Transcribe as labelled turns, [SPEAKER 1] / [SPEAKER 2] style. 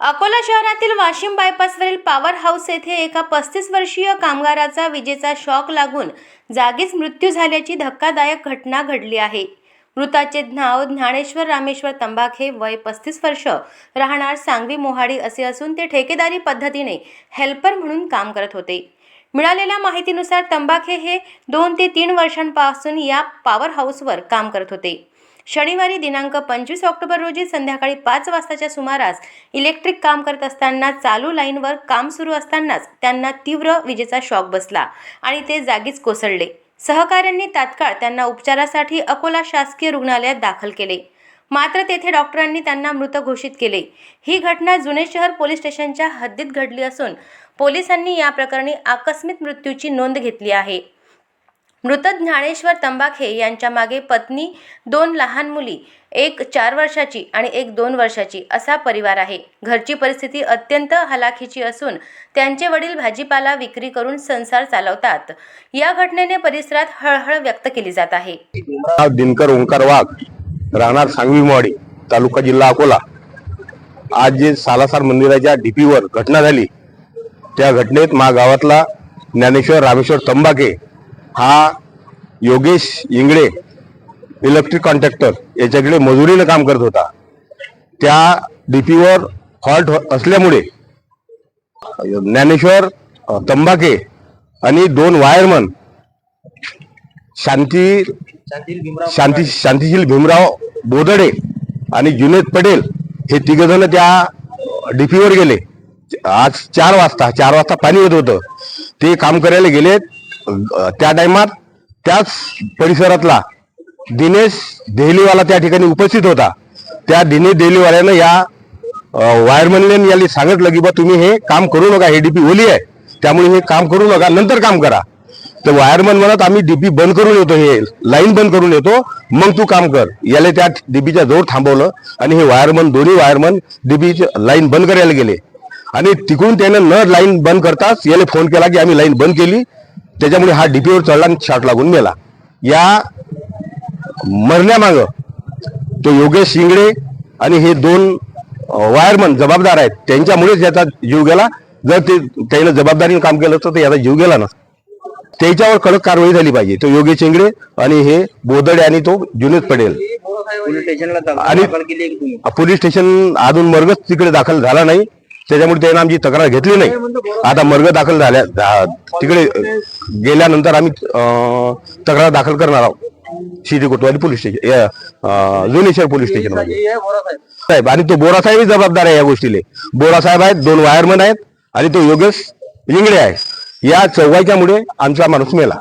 [SPEAKER 1] अकोला शहरातील Washim बायपासवरील power house येथे एका पस्तीस वर्षीय कामगाराचा विजेचा शॉक लागून जागीच मृत्यू झाल्याची धक्कादायक घटना घडली आहे. मृताचे नाव ज्ञानेश्वर रामेश्वर तंबाखे वय पस्तीस वर्ष राहणार सांगवी मोहाडी असे असून ते ठेकेदारी पद्धतीने हेल्पर म्हणून काम करत होते. मिळालेल्या माहितीनुसार तंबाखे हे दोन ते तीन वर्षांपासून या पॉवर हाऊसवर काम करत होते. शनिवारी दिनांक पंचवीस ऑक्टोबर रोजी संध्याकाळी पाच वाजताच्या सुमारास इलेक्ट्रिक काम करत असताना चालू लाईनवर काम सुरू असतानाच त्यांना तीव्र विजेचा शॉक बसला आणि ते जागीच कोसळले. सहकाऱ्यांनी तात्काळ त्यांना उपचारासाठी अकोला शासकीय रुग्णालयात दाखल केले. मात्र तेथे डॉक्टरांनी त्यांना मृत घोषित केले. ही घटना जुने शहर पोलीस स्टेशनच्या हद्दीत घडली असून पोलिसांनी या प्रकरणी आकस्मिक मृत्यूची नोंद घेतली आहे. मृत ज्ञानेश्वर तंबाखे यांच्या मागे पत्नी दोन लहान मुली एक चार वर्षाची आणि एक दोन वर्षाची असा परिवार आहे. घरची परिस्थिती अत्यंत हलाखीची असून त्यांचे वडील भाजीपाला विक्री करून संसार चालवतात. या घटनेने परिसरात हळहळ व्यक्त केली जात आहे.
[SPEAKER 2] दिनकर ओंकार वाघ राहणार सांगवी मोवाडी तालुका जिल्हा अकोला. आज जे सालासार मंदिराच्या डीपीवर घटना झाली त्या घटनेत मा गावातला ज्ञानेश्वर रामेश्वर तंबाके हा योगेश इंगळे इलेक्ट्रिक कॉन्ट्रॅक्टर याच्याकडे मजुरीनं काम करत होता. त्या डीपीवर फॉल्ट हो- असल्यामुळे ज्ञानेश्वर तंबाके आणि दोन वायरमन शांती शांती शांतीशील भीमराव बोदडे आणि जुनेद पटेल हे तिघ जण त्या डीपीवर गेले. आज चार वाजता चार वाजता पाणी येत होतं. ते काम करायला गेलेत. त्या टायमात त्याच परिसरातला दिनेश देहलीवाला त्या ठिकाणी उपस्थित होता. त्या दिनेश देहलीवाल्यानं या वायरमनलेन याला सांगितलं की बा तुम्ही हे काम करू नका हे डीपी ओली आहे. त्यामुळे हे काम करू नका नंतर काम करा. तर वायरमन म्हणत आम्ही डीपी बंद करून येतो हे लाईन बंद करून येतो मग तू काम कर. याला त्या डीपीच्या जोर थांबवलं आणि हे वायरमन दोन्ही वायरमन डीपीची लाईन बंद करायला गेले. आणि तिकडून त्यानं न लाईन बंद करताच याला फोन केला की आम्ही लाईन बंद केली त्याच्यामुळे हा डीपीवर चढला आणि शॉट लागून मेला या मरण्यामागं तो योगेश शिंगडे आणि हे दोन वायरमन जबाबदार आहेत. त्यांच्यामुळेच याचा जीव गेला. जर ते त्यानं जबाबदारीने काम केलं तर याचा जीव गेला नसता. त्याच्यावर कडक कारवाई झाली पाहिजे. तो योगेश शिंगडे आणि हे बोदडे आणि तो जुनेद पटेल.
[SPEAKER 3] पोलीस स्टेशनला तक्रार
[SPEAKER 2] आणि- पोलीस स्टेशन अजून मर्गच तिकडे दाखल झाला नाही. त्याच्यामुळे त्यानं आमची तक्रार घेतली नाही. आता मर्ग दाखल झाल्या तिकडे गेल्यानंतर आम्ही तक्रार दाखल करणार आहोत. Shiri Kotwali police station Juneshwar police स्टेशनमध्ये साहेब. आणि तो बोरा साहेब जबाबदार आहे या गोष्टीले. बोरा साहेब आहेत दोन वायरमन आहेत आणि तो योगेश इंगडे आहे. या चौघाच्यामुळे आमचा माणूस मेला.